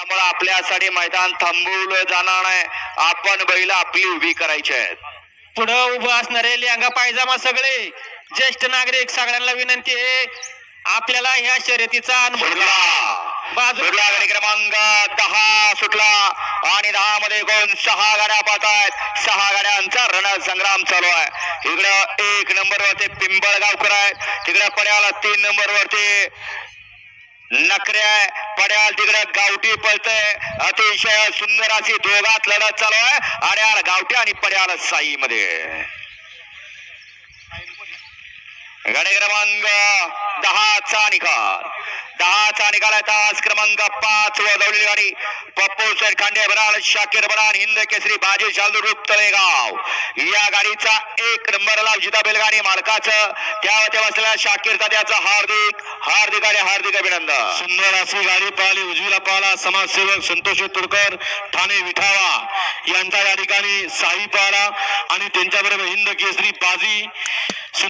त्यामुळे आपल्यासाठी मैदान थांबवलं जाणार नाही आपण बैल आपली उभी करायची आहेत. पुढं उभं असणारे लेंगा पायजामा सगळे. ज्येष्ठ नागरिक सगळ्यांना विनंती आहे. आपल्याला ह्या शर्यतीचा अनुभव सुटला. बाजू- सुटला गाडी क्रमांक दहा सुटला. आणि दहा मध्ये एकूण सहा गाड्या पाहत आहेत. सहा गाड्यांचा रणसंग्राम चालू आहे. इकडं एक नंबर वरती पिंपळगावकर आहे तिकडे पड्याला तीन नंबर वरती नकऱ्या आहे पड्याल तिकडे गावठी पळतय. अतिशय सुंदर अशी दोघात लढत चालू आहे. अड्याळ गावठी आणि पड्याल साई मध्ये गाडी क्रमांक दहाचा निकाल. दहाचा निकाल तास क्रमांक पाच वळवलेली गाडी. पप्पू सर खांडे बराल शाकीर बराल हिंद केसरी बाजी शालू रूप तळेगाव या गाडीचा एक नंबरला जिता बैलगाडी मालकाचं. त्यावरती बसलेल्या शाकीर त्याचं हार्दिक हार्दिक आणि हार्दिक अभिनंदन. सुंदर अशी गाडी पाहिली उजवीला पाहिला समाजसेवक संतोष तुरकर ठाणे विठावा. यांचा या ठिकाणी साई पाहिला आणि त्यांच्याबरोबर हिंद केसरी बाजी.